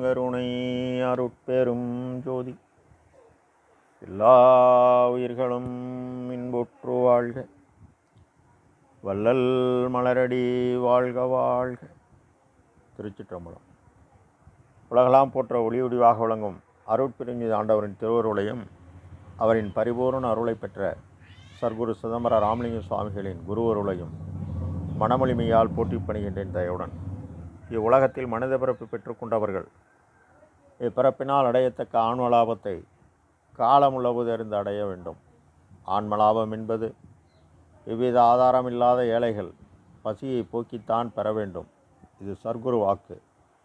கருணை அருட்பெரும் ஜோதி. எல்லா உயிர்களும் இன்புற்று வாழ்க. வள்ளல் மலரடி வாழ்க வாழ்க. திருச்சிற்றம்பலம். உலகலாம் போற்ற ஒளி ஒளிவாக விளங்கும் அருட்பிரிஞ்சு ஆண்டவரின் திருவருளையும் அவரின் பரிபூர்ண அருளை பெற்ற சர்க்குரு சிதம்பர ராமலிங்க சுவாமிகளின் குருவருளையும் மனமொழிமையால் போட்டி பணிகின்றேன் தயவுடன். இவ்வுலகத்தில் மனித பிறப்பு பெற்றுக்கொண்டவர்கள். இப்பிறப்பினால் அடையத்தக்க ஆன்மலாபத்தை காலமுள்ளபோது அறிந்து அடைய வேண்டும். ஆன்மலாபம் என்பது எவ்வித ஆதாரமில்லாத ஏழைகள் பசியை போக்கித்தான் பெற வேண்டும். இது சர்க்குரு வாக்கு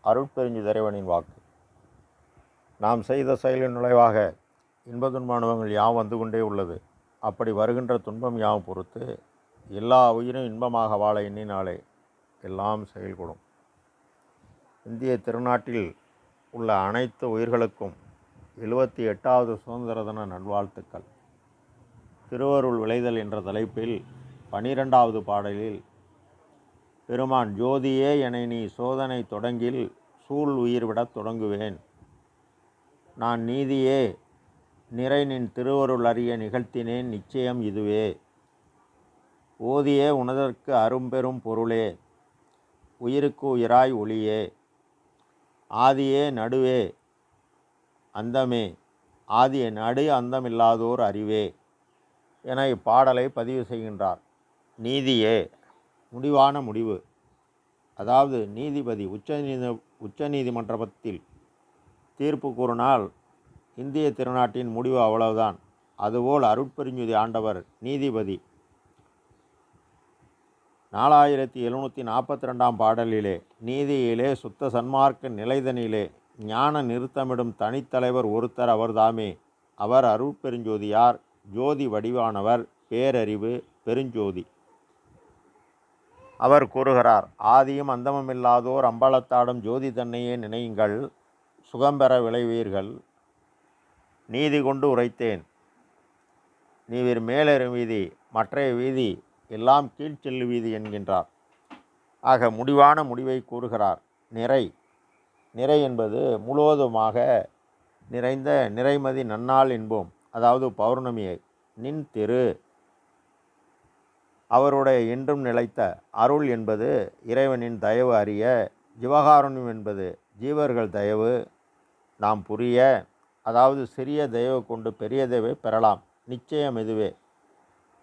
அருட்பெருஞ்சு இறைவனின் வாக்கு. நாம் செய்த செயலின் நுழைவாக இன்ப துன்ப அனுபவங்கள் யாவும் வந்து கொண்டே உள்ளது. அப்படி வருகின்ற துன்பம் யாவும் பொறுத்து எல்லா உயிரும் இன்பமாக வாழ எண்ணினாலே எல்லாம் செயல்கூடும் இந்திய திருநாட்டில் உள்ள அனைத்து உயிர்களுக்கும் எழுபத்தி எட்டாவது சுதந்திர தின நல்வாழ்த்துக்கள். திருவருள் விளைதல் என்ற தலைப்பில் பனிரெண்டாவது பாடலில் பெருமான் ஜோதியே என நீ சோதனை தொடங்கில் சூழ் உயிர்விடத் தொடங்குவேன். நான் நீதியே நிறை நின் திருவருள் அறிய நிகழ்த்தினேன் நிச்சயம் இதுவே. ஓதியே உனதற்கு அரும்பெரும் பொருளே. உயிருக்கு உயிராய் ஒளியே. ஆதியே நடுவே அந்தமே. ஆதிய நடு அந்தமில்லாதோர் அறிவே என இப்பாடலை பதிவு செய்கின்றார். நீதியே முடிவான முடிவு. அதாவது நீதிபதி உச்ச நீதி உச்ச நீதிமன்றத்தில் தீர்ப்பு கூறினால் இந்திய திருநாட்டின் முடிவு அவ்வளவுதான். அதுபோல் அருட்பெருஞ்சுதி ஆண்டவர் நீதிபதி நாலாயிரத்தி எழுநூற்றி நாற்பத்தி ரெண்டாம் பாடலிலே நீதியிலே சுத்த சன்மார்க்க நிலைதனிலே ஞான நிறுத்தமிடும் தனித்தலைவர் ஒருத்தர் அவர்தாமே. அவர் அருட்பெருஞ்சோதியார் ஜோதி வடிவானவர் பேரறிவு பெருஞ்சோதி. அவர் கூறுகிறார் ஆதியும் அந்தமமில்லாதோர் அம்பலத்தாடும் ஜோதி தன்னையே நினையுங்கள் சுகம்பெற விளைவீர்கள். நீதி கொண்டு உரைத்தேன். நீவிர் மேலெறும் வீதி மற்றைய வீதி எல்லாம் கீழ் செல்லுவீது என்கின்றார். ஆக முடிவான முடிவை கூறுகிறார். நிறை. நிறை என்பது முழுவதுமாக நிறைந்த நிறைமதி நன்னாள் என்போம். அதாவது பௌர்ணமியை. நின் திரு. அவருடைய என்றும் நிலைத்த அருள் என்பது இறைவனின் தயவு அறிய ஜிவகாருண்யம் என்பது ஜீவர்கள் தயவு நாம் புரிய அதாவது சிறிய தயவு கொண்டு பெரிய தயவை பெறலாம். நிச்சயம் இதுவே.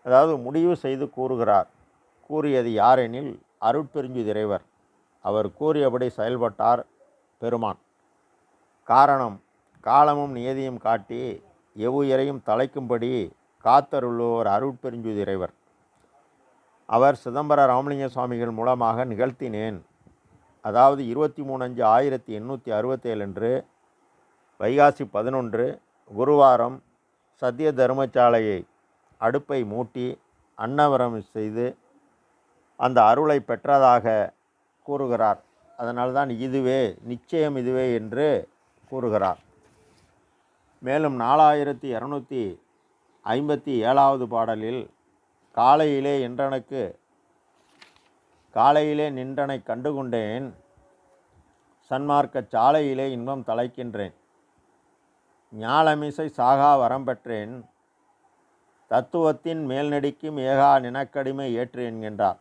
அதாவது முடிவு செய்து கூறுகிறார். கூறியது யாரெனில் அருட்பெருஞ்சு இறைவர். அவர் கூறியபடி செயல்பட்டார் பெருமான். காரணம் காலமும் நியதியும் காட்டி எவ்வுயிரையும் தலைக்கும்படி காத்தருள்ளுவர் அருட்பெருஞ்சு இறைவர். அவர் சிதம்பர ராமலிங்க சுவாமிகள் மூலமாக நிகழ்த்தினேன். அதாவது இருபத்தி மூணு அஞ்சு ஆயிரத்தி எண்ணூற்றி அறுபத்தேழு அன்று வைகாசி பதினொன்று குருவாரம் சத்திய தர்மசாலையை அடுப்பை மூட்டி அன்னவரம் செய்து அந்த அருளை பெற்றதாக கூறுகிறார். அதனால்தான் இதுவே நிச்சயம் இதுவே என்று கூறுகிறார். மேலும் நாலாயிரத்தி இரநூத்தி ஐம்பத்தி ஏழாவது பாடலில் காலையிலே என்றனுக்கு காலையிலே நின்றனை கண்டுகொண்டேன் சன்மார்க்க சாலையிலே இன்பம் தலைக்கின்றேன் ஞாலமிசை சாகா வரம் பெற்றேன் தத்துவத்தின் மேல்நடிக்கும் ஏகா நினக்கடிமை ஏற்று என்கின்றார்.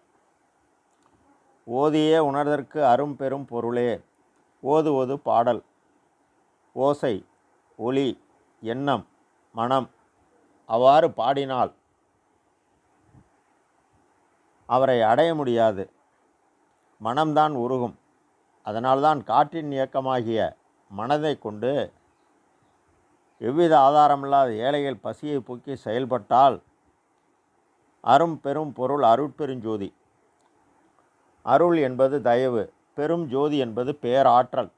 ஓதியே உணர்தற்கு அரும் பெரும் பொருளே. ஓதுவது பாடல். ஓசை ஒளி எண்ணம் மனம் அவ்வாறு பாடினால் அவரை அடைய முடியாது. மனம்தான் உருகும். அதனால்தான் காற்றின் இயக்கமாகிய மனதை கொண்டு எவ்வித ஆதாரமில்லாத ஏழைகள் பசியை போக்கி செயல்பட்டால் அரும் பெரும் பொருள் அருட்பெருஞ்சோதி அருள் என்பது தயவு பெரும் ஜோதி என்பது பேராற்றல்.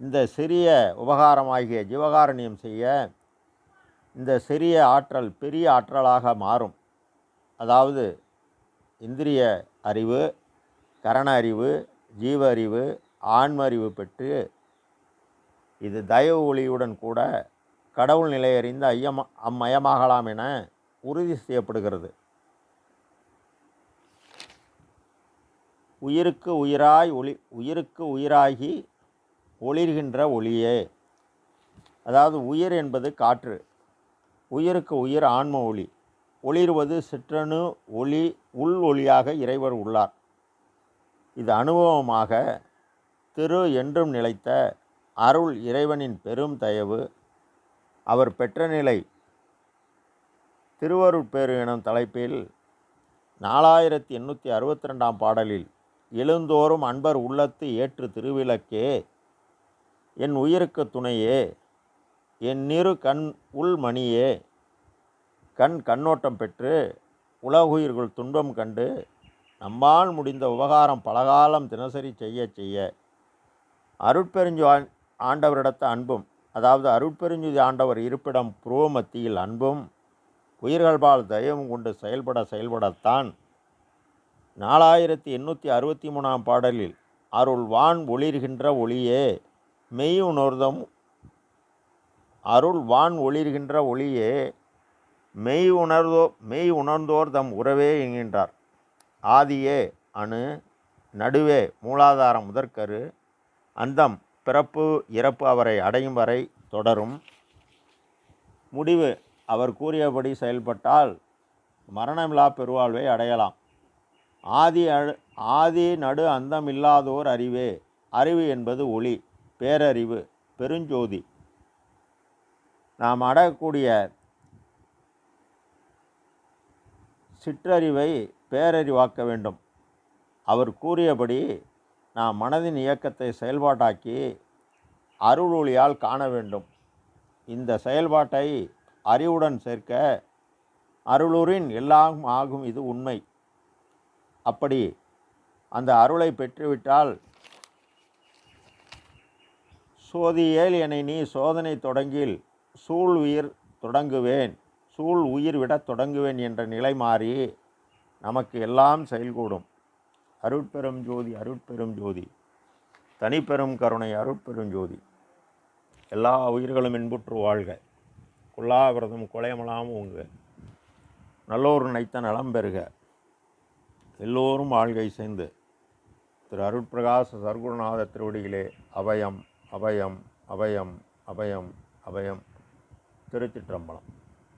இந்த சிறிய உபகாரமாகிய ஜீவகாரணியம் செய்ய இந்த சிறிய ஆற்றல் பெரிய ஆற்றலாக மாறும். அதாவது இந்திரிய அறிவு கரண அறிவு ஜீவ அறிவு ஆன்ம அறிவு பெற்று இது தயவு ஒளியுடன் கூட கடவுள் நிலையறிந்து ஐயம் அம்மயமாகலாம் என உறுதி செய்யப்படுகிறது. உயிருக்கு உயிராய் ஒளி உயிருக்கு உயிராகி ஒளிர்கின்ற ஒளியே. அதாவது உயிர் என்பது காற்று உயிருக்கு உயிர் ஆன்ம ஒளி. ஒளிர்வது சிற்றணு ஒளி உள் ஒளியாக இறைவர் உள்ளார். இது அனுபவமாக திரு என்றும் நிலைத்த அருள் இறைவனின் பெரும் தயவு. அவர் பெற்ற நிலை திருவருட்பேறு எனும் தலைப்பில் நாலாயிரத்தி எண்ணூற்றி அறுபத்தி ரெண்டாம் பாடலில் எழுந்தோறும் அன்பர் உள்ளத்து ஏற்று திருவிளக்கே என் உயிருக்கு துணையே என் நிறு கண் உள்மணியே கண் கண்ணோட்டம் பெற்று உலகுயிர்கள் துன்பம் கண்டு நம்மால் முடிந்த உபகாரம் பலகாலம் தினசரி செய்ய செய்ய. அருட்பெருஞ்சுவான் ஆண்டவரிடத்த அன்பும் அதாவது அருட்பெருஞ்சுதி ஆண்டவர் இருப்பிடம் புருவ மத்தியில் அன்பும் உயிர்கள்பால் தயவும் கொண்டு செயல்பட செயல்படத்தான். நாலாயிரத்தி எண்ணூற்றி அறுபத்தி மூணாம் பாடலில் அருள் வான் ஒளிர்கின்ற ஒளியே மெய் உணர்தம் அருள் வான் ஒளிர்கின்ற ஒளியே மெய் உணர்ந்தோ மெய் உணர்ந்தோர் தம் உறவே என்கின்றார். ஆதியே அணு நடுவே மூலாதாரம் முதற்கரு அந்தம் பிறப்பு இறப்பு அவரை அடையும் வரை தொடரும். முடிவு அவர் கூறியபடி செயல்பட்டால் மரணமில்லா பெருவாழ்வை அடையலாம். ஆதி அழு ஆதி நடு அந்தம் இல்லாதோர் அறிவே. அறிவு என்பது ஒளி பேரறிவு பெருஞ்சோதி. நாம் அடையக்கூடிய சிற்றறிவை பேரறிவாக்க வேண்டும். அவர் கூறியபடி நாம் மனதின் இயக்கத்தை செயல்பாட்டாக்கி அருளொளியால் காண வேண்டும். இந்த செயல்பாட்டை அறிவுடன் சேர்க்க அருளுரின் எல்லாம் ஆகும் இது உண்மை. அப்படி அந்த அருளை பெற்றுவிட்டால் சோதியேல் என்னை நீ சோதனை தொடங்கில் சூழ் உயிர் தொடங்குவேன் சூழ் உயிர் விட தொடங்குவேன் என்ற நிலை மாறி நமக்கு எல்லாம் செயல்கூடும். அருட்பெரும் ஜோதி அருட்பெரும் ஜோதி. தனிப்பெரும் கருணை அருட்பெரும் ஜோதி. எல்லா உயிர்களும் இன்புற்று வாழ்க. கொல்லாவிரதம் கொலையமலாம் உங்க நல்லோர் நினைத்த நலம் பெறுக. எல்லோரும் வாழ்கை சேர்ந்து திரு அருட்பிரகாச சர்க்குருநாத திருவடிகளே அபயம் அபயம் அபயம் அபயம் அபயம். திருச்சிற்றம்பலம்.